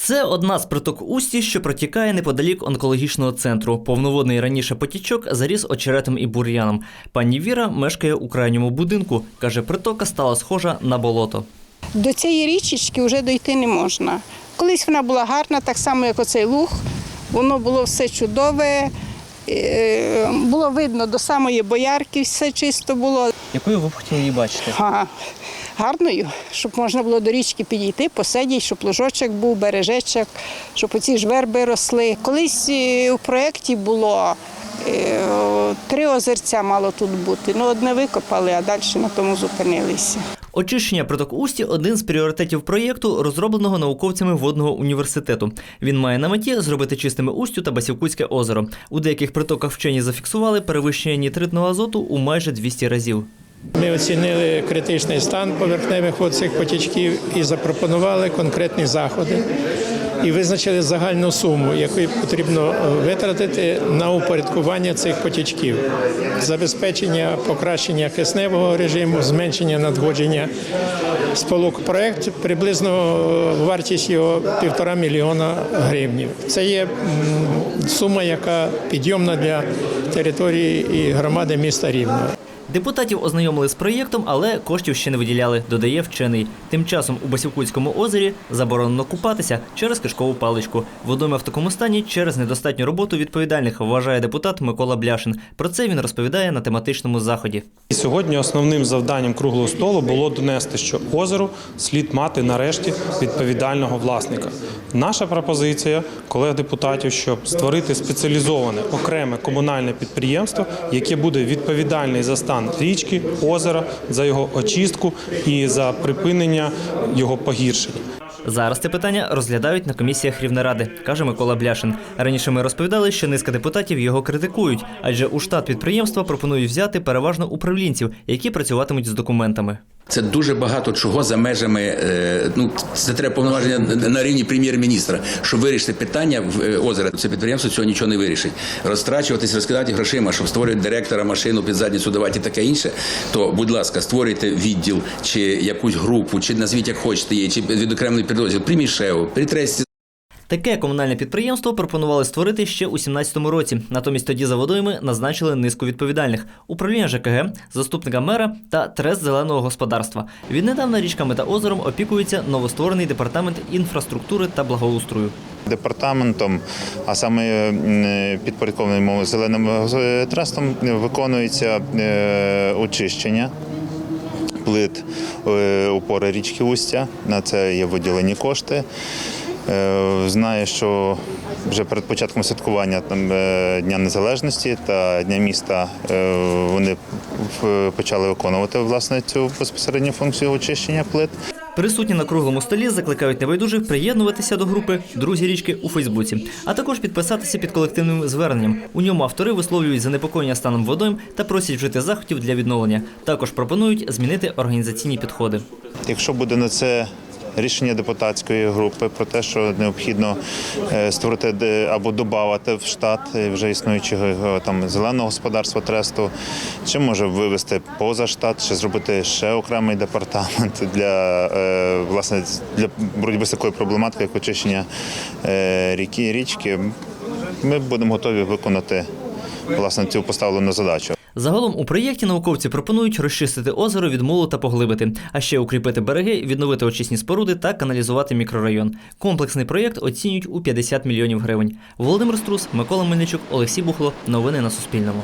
Це одна з приток Усті, що протікає неподалік онкологічного центру. Повноводний раніше потічок заріс очеретом і бур'яном. Пані Віра мешкає у крайньому будинку. Каже, притока стала схожа на болото. До цієї річечки вже дойти не можна. Колись вона була гарна, так само, як оцей луг. Воно було все чудове. е, Було видно до самої боярки, все чисто було. Якою ви б хотіли її бачити? Ага. Гарною, щоб можна було до річки підійти, посидіти, щоб лужочок був, бережечок, щоб оці ж верби росли. Колись е, у проєкті було е, три озерця мало тут бути. Ну, одне викопали, а далі на тому зупинилися. Очищення приток Усті один з пріоритетів проєкту, розробленого науковцями водного університету. Він має на меті зробити чистими Устю та Басівкутське озеро. У деяких притоках вчені зафіксували перевищення нітритного азоту у майже 200 разів. Ми оцінили критичний стан поверхневих вод цих потічків і запропонували конкретні заходи. І визначили загальну суму, яку потрібно витратити на упорядкування цих потічків, забезпечення покращення кисневого режиму, зменшення надходження сполук. Проект приблизно вартість його півтора мільйона гривнів. Це є сума, яка підйомна для території і громади міста Рівного. Депутатів ознайомили з проєктом, але коштів ще не виділяли, додає вчений. Тим часом у Басівкутському озері заборонено купатися через кишкову паличку. Водойма в такому стані через недостатню роботу відповідальних, вважає депутат Микола Бляшин. Про це він розповідає на тематичному заході. Сьогодні основним завданням круглого столу було донести, що озеро слід мати нарешті відповідального власника. Наша пропозиція колег депутатів, щоб створити спеціалізоване окреме комунальне підприємство, яке буде відповідальне за стан річки, озера, за його очистку і за припинення його погіршення. Зараз це питання розглядають на комісіях Рівнеради, каже Микола Бляшин. Раніше ми розповідали, що низка депутатів його критикують, адже у штат підприємства пропонують взяти переважно управлінців, які працюватимуть з документами. Це дуже багато чого за межами. е, Ну це треба повноваження на рівні прем'єр-міністра, щоб вирішити питання в е, озера. Це підприємство цього нічого не вирішить. Розтрачуватись, розкидати грошима, щоб створювати директора, машину під задницю давати і таке інше. То, будь ласка, створюйте відділ чи якусь групу, чи назвіть як хочете її, чи відокремлений підрозділ. Прийміть притресті. Таке комунальне підприємство пропонували створити ще у 17-му році. Натомість тоді за водойми назначили низку відповідальних: управління ЖКГ, заступника мера та трес зеленого господарства. Віднедавна річками та озером опікується новостворений департамент інфраструктури та благоустрою. Департаментом, а саме підпорядкованим зеленим е, трастом, виконується е, очищення плит е, опори річки Устя. На це є виділені кошти. Е, Знаю, що вже перед початком святкування там, е, Дня Незалежності та Дня міста е, вони почали виконувати власне цю безпосередню функцію очищення плит. Присутні на круглому столі закликають небайдужих приєднуватися до групи Друзі річки у Фейсбуці, а також підписатися під колективним зверненням. У ньому автори висловлюють занепокоєння станом водойм та просять вжити заходів для відновлення. Також пропонують змінити організаційні підходи. Якщо буде на це рішення депутатської групи про те, що необхідно е, створити або додати в штат е, вже існуючого е, там зеленого господарства тресту, чи може вивести поза штат, чи зробити ще окремий департамент для власне для боротьби з такою проблематикою, як очищення ріки річки, ми будемо готові виконати власне цю поставлену задачу. Загалом у проєкті науковці пропонують розчистити озеро від мулу та поглибити, а ще укріпити береги, відновити очисні споруди та каналізувати мікрорайон. Комплексний проєкт оцінюють у 50 мільйонів гривень. Володимир Струс, Микола Мельничук, Олексій Бухло. Новини на Суспільному.